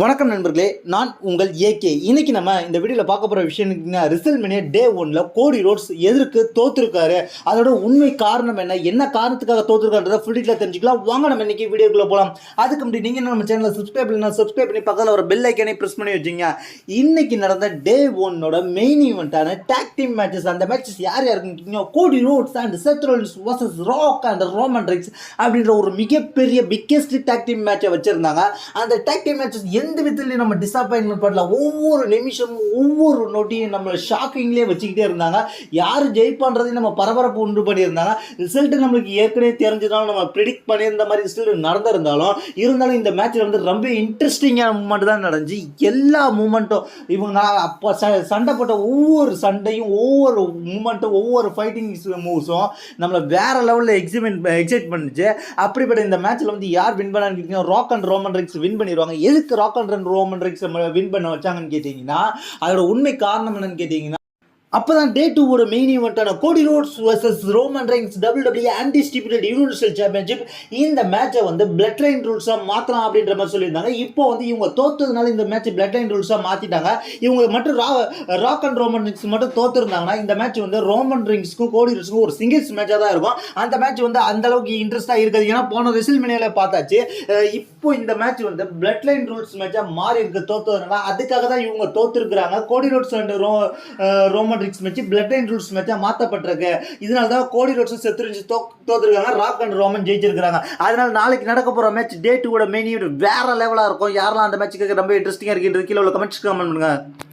வணக்கம் நண்பர்களே நான் உங்கள் ஏகே. இன்னைக்கு நம்ம இந்த வீடியோவில் பார்க்க போகிற விஷயம் ரிசல்மெனியா டே ஒன்ல கோடி ரோட்ஸ் எதற்கு தோத்துருக்காரு? அதோட உண்மை காரணம் என்ன? என்ன காரணத்துக்காக தோத்துருக்கான்றத ஃபுல் டீட்டில் தெரிஞ்சுக்கலாம். வாங்க நம்ம இன்னைக்கு வீடியோக்குள்ளே போகலாம் அதுக்கு முன்னாடி நீங்கள் நம்ம சேனலில் சப்ஸ்கிரைப் பண்ணி சப்ஸ்கிரைப் பண்ணி பக்கத்தில் ஒரு பெல் ஐக்கனே ப்ரெஸ் பண்ணி வச்சுங்க. இன்னைக்கு நடந்த டே ஒன்னோட மெயின் ஈவெண்ட்டான டாக் டீம் மேட்சஸ் அந்த மேட்சஸ் யார் யாருக்குன்னு Cody Rhodes and Seth Rollins versus Rock and Roman Reigns அப்படின்ற ஒரு மிகப்பெரிய பிக்கெஸ்ட் டேக் டீம் மேட்சை வச்சுருந்தாங்க. அந்த டாக் டீம் மேட்சஸ் எந்த விதத்துலையும் நம்ம டிசப்பாயின்மெண்ட் பண்ணல ஒவ்வொரு நிமிஷமும் ஒவ்வொரு நோட்டையும் நம்மளை ஷாக்கிங்லேயே வச்சுக்கிட்டே இருந்தாங்க. யார் ஜெயிப்பான்றதையும் நம்ம பரபரப்பு உண்டு பண்ணியிருந்தாங்க. ரிசல்ட் நம்மளுக்கு ஏற்கனவே தெரிஞ்சதாலும் நம்ம ப்ரிடிக்ட் பண்ணியிருந்த மாதிரி ரிசல்ட் நடந்திருந்தாலும் இருந்தாலும் இந்த மேட்ச்சில் வந்து ரொம்ப இன்ட்ரெஸ்டிங்கான மூமெண்ட் தான் நடந்துச்சு. எல்லா மூமெண்ட்டும் இவங்க அப்போ ச சண்டை போட்ட ஒவ்வொரு சண்டையும் ஒவ்வொரு மூமெண்ட்டும் ஒவ்வொரு ஃபைட்டிங் மூவ்ஸும் நம்மளை வேறு லெவலில் எக்ஸிமெண்ட் எக்ஸைட் பண்ணுச்சு. அப்படிப்பட்ட இந்த மேட்ச்சில் வந்து யார் வின் பண்ணான்னு கேட்டீங்கன்னா Rock and Roman Reigns win பண்ணிடுவாங்க எதுக்கு Rock and Roman Reigns win பண்ண வச்சாங்கன்னு கேட்டிங்கன்னா அதோட உண்மை காரணம் என்னன்னு கேட்டிங்கன்னா அப்போ தான் டே டூவோட main ஈவெண்ட்டான Cody Rhodes versus Roman Reigns W W undisputed universal championship இந்த மேட்சை வந்து பிளட் லைன் ரூல்ஸாக மாற்றலாம் அப்படின்ற மாதிரி சொல்லியிருந்தாங்க. இப்போ வந்து இவங்க தோத்ததுனால இந்த மேட்ச் பிளட் லைன் ரூல்ஸாக மாற்றிட்டாங்க இவங்க மட்டும் ரா ராக் அண்ட் ரோமன் ரிங்ஸ் மட்டும் தோத்துருந்தாங்கன்னா இந்த மேட்ச் வந்து ரோமன் ரிங்ஸ்க்கும் கோடி ரூல்ஸ்க்கும் ஒரு சிங்கிள்ஸ் மேட்சாக தான் இருக்கும். அந்த மேட்ச் வந்து அந்த அளவுக்கு இன்ட்ரெஸ்ட்டாக இருக்காது. ஏன்னா போன ரிசில் மினியில் பார்த்தாச்சு இப்போ இந்த மேட்ச் வந்து பிளட் லைன் ரூல்ஸ் மேட்சாக மாறி இருக்கு தோத்ததுனால. அதுக்காக தான் இவங்க தோத்துருக்குறாங்க. Cody Rhodes and row Roman Reigns match blood and rules மேட்சாக மாற்றப்பட்டிருக்கு இதனால தான் கோடி ரோட்ஸும் செத்துருச்சு. தோ தோத்துருக்காங்க. ராக் அண்ட் ரோமன் ஜெயிச்சிருக்காங்க அதனால நாளைக்கு நடக்க போகிற மேட்ச் டே டூவோட மெயின் வேற லெவலாக இருக்கும். யாரெல்லாம் அந்த மேட்ச்சுக்கு ரொம்ப இன்ட்ரெஸ்டிங்காக இருக்கின்றது கீழே உள்ள கமெண்ட்ஸ் கமெண்ட் பண்ணுங்க.